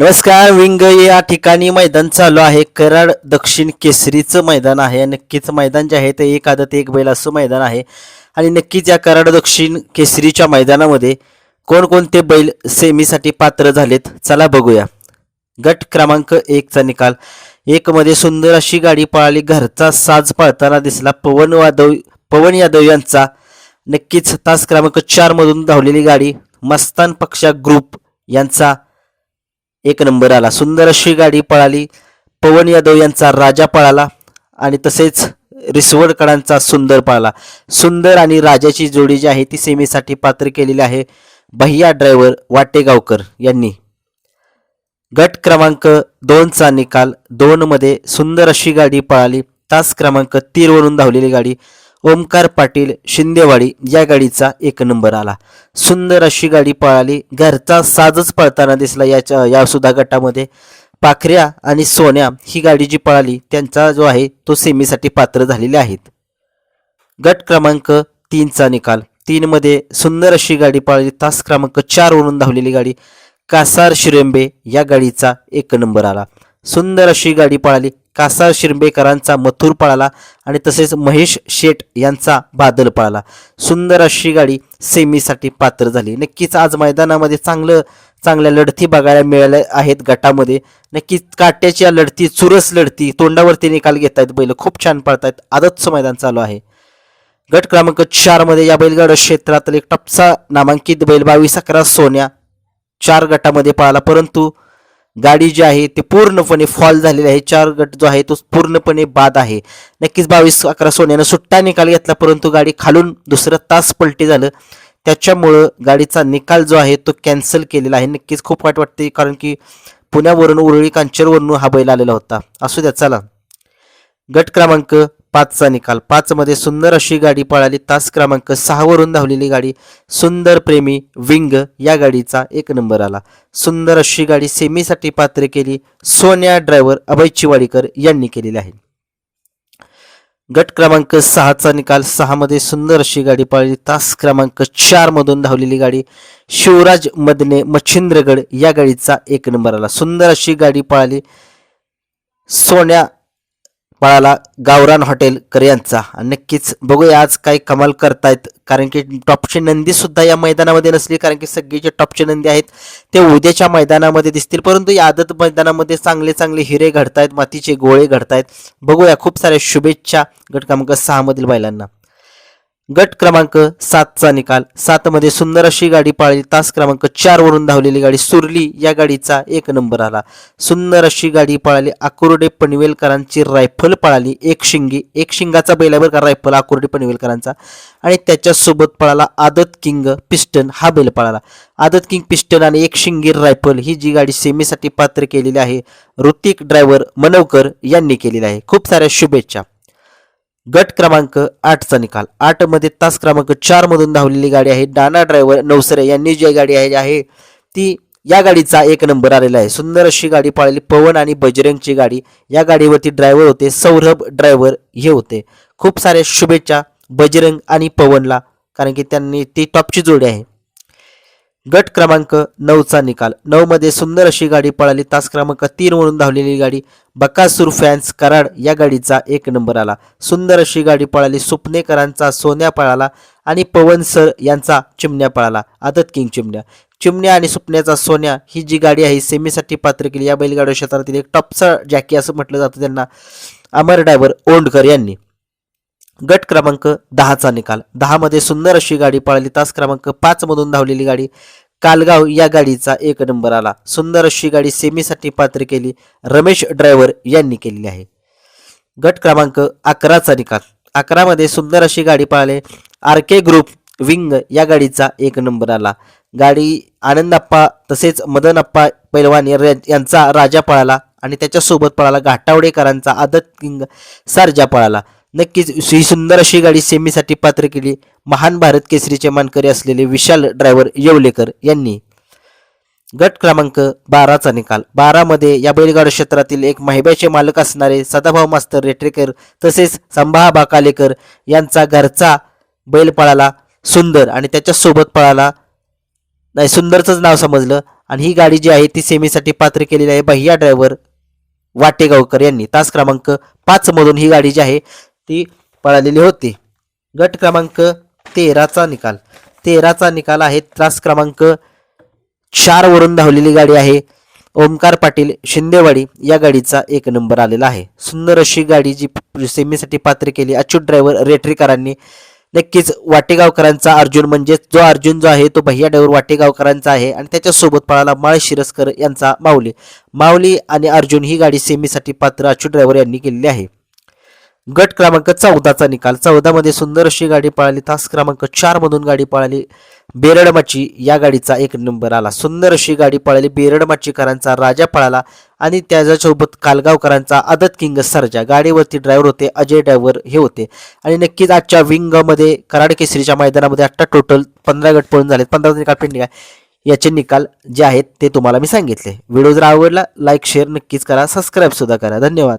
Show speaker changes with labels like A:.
A: नमस्कार विंग या ठिकाणी मैदान चालू आहे. कराड दक्षिण केसरीचं मैदान आहे नक्कीच मैदान जे आहे ते एक आदत एक बैल असं मैदान आहे. आणि नक्कीच या कराड दक्षिण केसरीच्या मैदानामध्ये कोणकोणते बैल सेमीसाठी पात्र झालेत चला बघूया. गट क्रमांक एकचा निकाल. एक मध्ये सुंदर अशी गाडी पळाली घरचा साज पळताना दिसला पवन यादव पवन यादव यांचा. नक्कीच तास क्रमांक चार मधून धावलेली गाडी मस्तान पक्षा ग्रुप यांचा. एक नंबर आला. सुंदर अशी गाडी पळाली. पवन यादव यांचा राजा पळाला आणि तसेच रिसवडकडांचा सुंदर पळाला. सुंदर आणि राजाची जोडी जी आहे ती सेमीसाठी पात्र केलेली आहे. भैया ड्रायव्हर वाटेगावकर यांनी. गट क्रमांक दोनचा निकाल. दोनमध्ये सुंदर अशी गाडी पळाली. तास क्रमांक तीरवरून धावलेली गाडी. ओमकार पाटील शिंदेवाडी या गाडीचा एक नंबर आला. सुंदर अशी गाडी पळाली. घरचा साजच पळताना दिसला याच्या या सुद्धा गटामध्ये. पाखऱ्या आणि सोन्या ही गाडी जी पळाली त्यांचा जो आहे तो सेमीसाठी पात्र झालेले आहेत. गट क्रमांक तीनचा निकाल. तीनमध्ये सुंदर अशी गाडी पळाली. तास क्रमांक चार वरून धावलेली गाडी कासार शिरेंबे या गाडीचा एक नंबर आला. सुंदर अशी गाडी पळाली. कासार शिरंबेकरांचा मथुर पळाला आणि तसेच महेश शेठ यांचा बादल पळाला. सुंदर अशी गाडी सेमीसाठी पात्र झाली. नक्कीच आज मैदानामध्ये चांगलं चांगल्या लढती बघायला मिळाल्या आहेत गटामध्ये. नक्कीच काट्याच्या लढती चुरस लढती तोंडावरती निकाल घेत आहेत बैल. खूप छान पळतायत. आदतचं मैदान चालू आहे. गट क्रमांक चारमध्ये या बैलगाड क्षेत्रातील एक टप्सा नामांकित बैल बावीस अकरा सोन्या चार गटामध्ये पळाला. परंतु गाडी जी आहे ते पूर्णपणे फॉल झालेली आहे. चार गट जो आहे तो पूर्णपणे बाद आहे. नक्कीच बावीस अकरा सोन्यानं सुट्टा निकाल घेतला परंतु गाडी खालून दुसरं तास पलटी झालं. त्याच्यामुळं गाडीचा निकाल जो आहे तो कॅन्सल केलेला आहे. नक्कीच खूप वाईट वाटते कारण की पुण्यावरून उरळी कांचरवरून हा बैल आलेला होता. असू द्या चला. गट क्रमांक पाचचा निकाल. पाचमध्ये सुंदर अशी गाडी पळाली. तास क्रमांक सहावरून धावलेली गाडी सुंदर प्रेमी विंग या गाडीचा एक नंबर आला. सुंदर अशी गाडी सेमीसाठी पात्र केली. सोन्या ड्रायव्हर अभय चिवाडीकर यांनी केलेली आहे. गट क्रमांक सहाचा निकाल. सहामध्ये सुंदर अशी गाडी पळाली. तास क्रमांक चारमधून धावलेली गाडी शिवराज मदने मच्छिंद्रगड या गाडीचा एक नंबर आला. सुंदर अशी गाडी पळाली. सोन्या पळाला गावरान हॉटेल कर यांचा. नक्कीच बघूया आज काय कमाल करतायत. कारण की टॉपची नंदी सुद्धा या मैदानामध्ये नसली कारण की सगळी जे टॉपचे नंदी आहेत ते उद्याच्या मैदानामध्ये दिसतील. परंतु या आदत मैदानामध्ये चांगले चांगले हिरे घडतायत मातीचे गोळे घडतायत. बघूया खूप साऱ्या शुभेच्छा गट क्रमांक सहा मधील बैलांना. गट क्रमांक सातचा निकाल. सातमध्ये सुंदर अशी गाडी पाळली. तास क्रमांक चार वरून धावलेली गाडी सुरली. या गाडीचा एक नंबर आला. सुंदर अशी गाडी पळाली. आकुर्डे पनवेलकरांची रायफल पळाली. एक शिंगी एक शिंगाचा बैलावर का रायफल आकुर्डे पनवेलकरांचा. आणि त्याच्यासोबत पळाला आदत किंग पिस्टन हा बैल पळाला. आदत किंग पिस्टन आणि एक शिंगीर रायफल ही जी गाडी सेमीसाठी पात्र केलेली आहे ऋतिक ड्रायव्हर मनवकर यांनी केलेली आहे. खूप साऱ्या शुभेच्छा. गट क्रमांक आठचा निकाल. आठमध्ये तास क्रमांक चार मधून धावलेली गाडी आहे. डाना ड्रायव्हर नवसरे यांनी जी गाडी आहे आहे ती या गाडीचा एक नंबर आलेला आहे. सुंदर अशी गाडी पाळली. पवन आणि बजरंगची गाडी. या गाडीवरती ड्रायव्हर होते. सौरभ ड्रायव्हर हे होते. खूप साऱ्या शुभेच्छा बजरंग आणि पवनला कारण की त्यांनी ती टॉपची जोडी आहे. गट क्रमांक नऊचा निकाल. नऊ मध्ये सुंदर अशी गाडी पळाली. तास क्रमांक तीन म्हणून धावलेली गाडी बकासूर फॅन्स कराड या गाडीचा एक नंबर आला. सुंदर अशी गाडी पळाली. सुपनेकरांचा सोन्या पळाला आणि पवन सर यांचा चिमण्या पळाला. आदत किंग चिमण्या. चिमण्या आणि सुपण्याचा सोन्या ही जी गाडी आहे सेमीसाठी पात्र केली. या बैलगाड्या क्षेत्रातील एक टॉपचा जॅकी असं म्हटलं जातं त्यांना. अमर डायव्हर ओंडकर यांनी. गट क्रमांक दहाचा निकाल. दहामध्ये सुंदर अशी गाडी पळाली. तास क्रमांक पाच मधून धावलेली गाडी कालगाव या गाडीचा एक नंबर आला. सुंदर अशी गाडी सेमीसाठी पात्र केली. रमेश ड्रायव्हर यांनी केलेली आहे. गट क्रमांक अकराचा निकाल. अकरामध्ये सुंदर अशी गाडी पळाली. आर के ग्रुप विंग या गाडीचा एक नंबर आला. गाडी आनंदप्पा तसेच मदनप्पा पैलवान यांचा राजा पळाला आणि त्याच्यासोबत पळाला घाटावडेकरांचा आदत किंग सारजा पळाला. नक्कीच ही सुंदर अशी गाडी सेमीसाठी पात्र केली. महान भारत केसरीचे मानकरी असलेले विशाल ड्रायव्हर येवलेकर यांनी. गट क्रमांक बाराचा निकाल. बारामध्ये या बैलगाडा क्षेत्रातील एक माहिब्याचे मालक असणारे सदाभाऊ मास्तर रेटरेकर तसेच संभाबा बाकालेकर यांचा घरचा बैल पळाला सुंदर आणि त्याच्यासोबत पळाला नाही सुंदरचंच नाव समजलं आणि ही गाडी जी आहे ती सेमीसाठी पात्र केलेली आहे. भैया ड्रायव्हर वाटेगावकर यांनी. तास क्रमांक पाचमधून ही गाडी जी आहे ती पळालेली होती. गट क्रमांक तेराचा निकाल. तेराचा निकाल आहे. त्रास क्रमांक चार वरून धावलेली गाडी आहे. ओमकार पाटील शिंदेवाडी या गाडीचा एक नंबर आलेला आहे. सुंदर अशी गाडी जी सेमीसाठी पात्र केली. अच्युत ड्रायव्हर रेटरीकरांनी. नक्कीच वाटेगावकरांचा अर्जुन म्हणजे जो अर्जुन जो आहे तो भैया ड्रायव्हर वाटेगावकरांचा आहे आणि त्याच्यासोबत पळाला माळ शिरस्कर यांचा माऊली. माऊली आणि अर्जुन ही गाडी सेमीसाठी पात्र अच्युत ड्रायव्हर यांनी केलेली आहे. गट क्रमांक चौदाचा निकाल. चौदामध्ये सुंदर अशी गाडी पळाली. तास क्रमांक चार मधून गाडी पळाली. बेरडमाची या गाडीचा एक नंबर आला. सुंदर अशी गाडी पळाली. बेरडमाचीकरांचा राजा पळाला आणि त्याच्यासोबत कालगावकरांचा आदत किंग सरजा. गाडीवरती ड्रायव्हर होते अजय ड्रायव्हर हे होते. आणि नक्कीच आजच्या विंगमध्ये कराड केसरीच्या मैदानामध्ये आत्ता टोटल पंधरा गट पळून झालेत. पंधरा निकाल पेंडिंग आहे. याचे निकाल जे आहेत ते तुम्हाला मी सांगितले. व्हिडिओ जर आवडला लाईक शेअर नक्कीच करा. सबस्क्राईब सुद्धा करा. धन्यवाद.